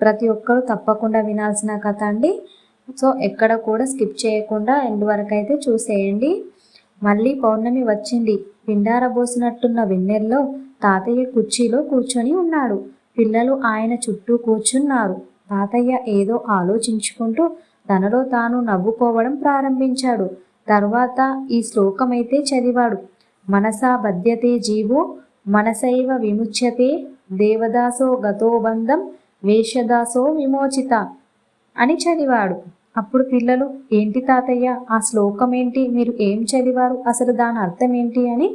ప్రతి ఒక్కరూ తప్పకుండా వినాల్సిన కథ అండి. సో ఎక్కడ కూడా స్కిప్ చేయకుండా ఎండ్ వరకు అయితే చూసేయండి. మళ్ళీ పౌర్ణమి వచ్చింది. పిండారబోసినట్టున్న వెన్నెల్లో తాతయ్య కుర్చీలో కూర్చొని ఉన్నాడు. పిల్లలు ఆయన చుట్టూ కూర్చున్నారు. తాతయ్య ఏదో ఆలోచించుకుంటూ తనలో తాను నవ్వుకోవడం ప్రారంభించాడు. తర్వాత ఈ శ్లోకమైతే చదివాడు. మనసా బద్యతే జీవో మనసైవ విముచ్యతే దేవదాసో గతోబంధం వేషదాసో విమోచిత అని చదివాడు. అప్పుడు పిల్లలు ఏంటి తాతయ్య ఆ శ్లోకం ఏంటి మీరు ఏం చదివారు? అసలు దాని అర్థం ఏంటి అని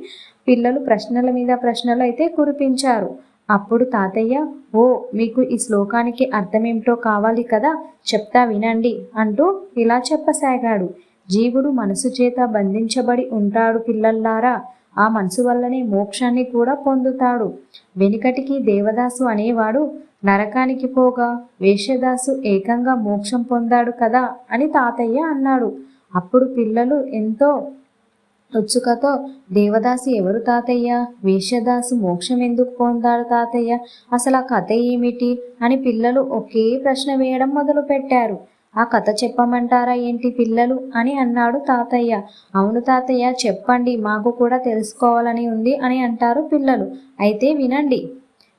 పిల్లలు ప్రశ్నల మీద ప్రశ్నలు అయితే కురిపించారు. అప్పుడు తాతయ్య ఓ మీకు ఈ శ్లోకానికి అర్థమేమిటో కావాలి కదా చెప్తా వినండి అంటూ ఇలా చెప్పసాగాడు. జీవుడు మనసు చేత బంధించబడి ఉంటాడు పిల్లల్లారా ఆ మనసు వల్లనే మోక్షాన్ని కూడా పొందుతాడు. వెనుకటికి దేవదాసు అనేవాడు నరకానికి పోగా వేషదాసు ఏకంగా మోక్షం పొందాడు కదా అని తాతయ్య అన్నాడు. అప్పుడు పిల్లలు ఎంతో ఉత్సుకతో దేవదాసు ఎవరు తాతయ్య? వేషదాసు మోక్షం ఎందుకు పొందాడు తాతయ్య? అసలు ఆ కథ ఏమిటి? అని పిల్లలు ఒకే ప్రశ్న వేయడం మొదలుపెట్టారు. ఆ కథ చెప్పమంటారా ఏంటి పిల్లలు? అని అన్నాడు తాతయ్య. అవును తాతయ్య చెప్పండి మాకు కూడా తెలుసుకోవాలని ఉంది అని అంటారు పిల్లలు. అయితే వినండి.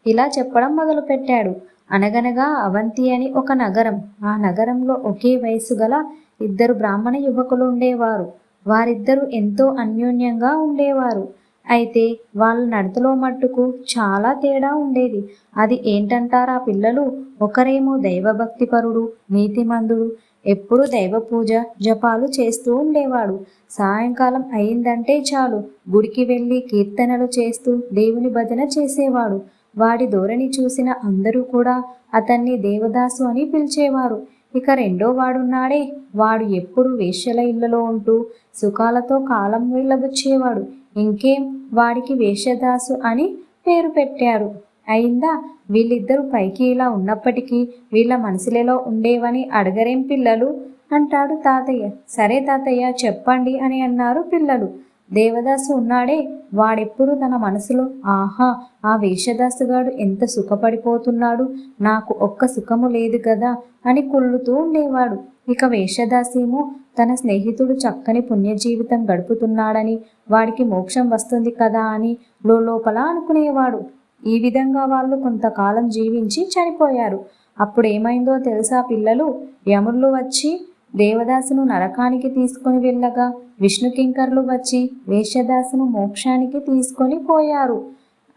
ఇలా చెప్పడం మొదలుపెట్టాడు. అనగనగా అవంతి అని ఒక నగరం. ఆ నగరంలో ఒకే వయసు గల ఇద్దరు బ్రాహ్మణ యువకులు ఉండేవారు. వారిద్దరూ ఎంతో అన్యోన్యంగా ఉండేవారు. అయితే వాళ్ళ నడతలో మట్టుకు చాలా తేడా ఉండేది. అది ఏంటంటారా పిల్లలు? ఒకరేమో దైవభక్తిపరుడు నీతిమంతుడు ఎప్పుడు దైవ పూజ జపాలు చేస్తూ ఉండేవాడు. సాయంకాలం అయిందంటే చాలు. గుడికి వెళ్ళి కీర్తనలు చేస్తూ దేవుని భజన చేసేవాడు. వాడి ధోరణి చూసిన అందరూ కూడా అతన్ని దేవదాసు అని పిలిచేవారు. ఇక రెండో వాడున్నాడే. వాడు ఎప్పుడు వేశ్యల ఇళ్ళలో ఉంటూ సుఖాలతో కాలం వెళ్ళబుచ్చేవాడు. ఇంకేం? వాడికి వేషదాసు అని పేరు పెట్టారు. అయిందా? వీళ్ళిద్దరూ పైకి ఇలా ఉన్నప్పటికీ వీళ్ళ మనసులలో ఉండేవని అడగరేం పిల్లలు? అంటాడు తాతయ్య. సరే తాతయ్య చెప్పండి అని అన్నారు పిల్లలు. దేవదాసు ఉన్నాడే వాడెప్పుడు తన మనసులో ఆహా ఆ వేషదాసుగాడు ఎంత సుఖపడిపోతున్నాడు నాకు ఒక్క సుఖము లేదు కదా అని కుళ్ళుతూ ఉండేవాడు. ఇక వేషదాసేమో తన స్నేహితుడు చక్కని పుణ్యజీవితం గడుపుతున్నాడని వాడికి మోక్షం వస్తుంది కదా అని లోపల అనుకునేవాడు. ఈ విధంగా వాళ్ళు కొంతకాలం జీవించి చనిపోయారు. అప్పుడు ఏమైందో తెలుసా పిల్లలు? యముళ్ళు వచ్చి దేవదాసును నరకానికి తీసుకొని వెళ్ళగా విష్ణుకింకర్లు వచ్చి వేషదాసును మోక్షానికి తీసుకొని పోయారు.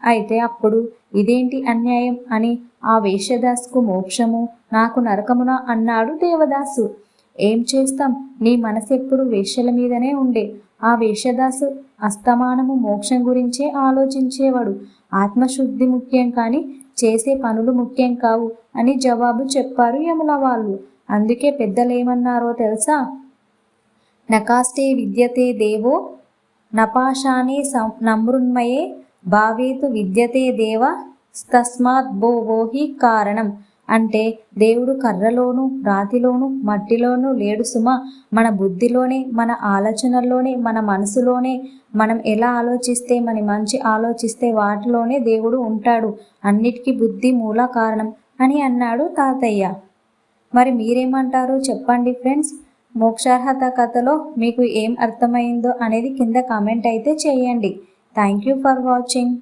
అయితే అప్పుడు ఇదేంటి అన్యాయం అని ఆ వేషదాసుకు మోక్షము నాకు నరకమున అన్నాడు దేవదాసు. ఏం చేస్తాం? నీ మనసెప్పుడు వేష్యల మీదనే ఉండే. ఆ వేషదాసు అస్తమానము మోక్షం గురించే ఆలోచించేవాడు. ఆత్మశుద్ధి ముఖ్యం కానీ చేసే పనులు ముఖ్యం కావు అని జవాబు చెప్పారు యముల వాళ్ళు. అందుకే పెద్దలేమన్నారో తెలుసా? నకాష్టే విద్యతే దేవో నపాషానే నమృన్మయే భావేతు విద్యతే దేవ తస్మాత్ భోవోహి కారణం. అంటే దేవుడు కర్రలోను రాతిలోను మట్టిలోను లేడు సుమ. మన బుద్ధిలోనే మన ఆలోచనల్లోనే మన మనసులోనే మనం ఎలా ఆలోచిస్తే మన మంచి ఆలోచిస్తే వాటిలోనే దేవుడు ఉంటాడు. అన్నిటికీ బుద్ధి మూల కారణం అని అన్నాడు తాతయ్య. మరి మీరేమంటారు? చెప్పండి ఫ్రెండ్స్. మోక్షార్హత కథలో మీకు ఏం అర్థమైందో అనేది కింద కామెంట్ అయితే చేయండి. Thank you for watching.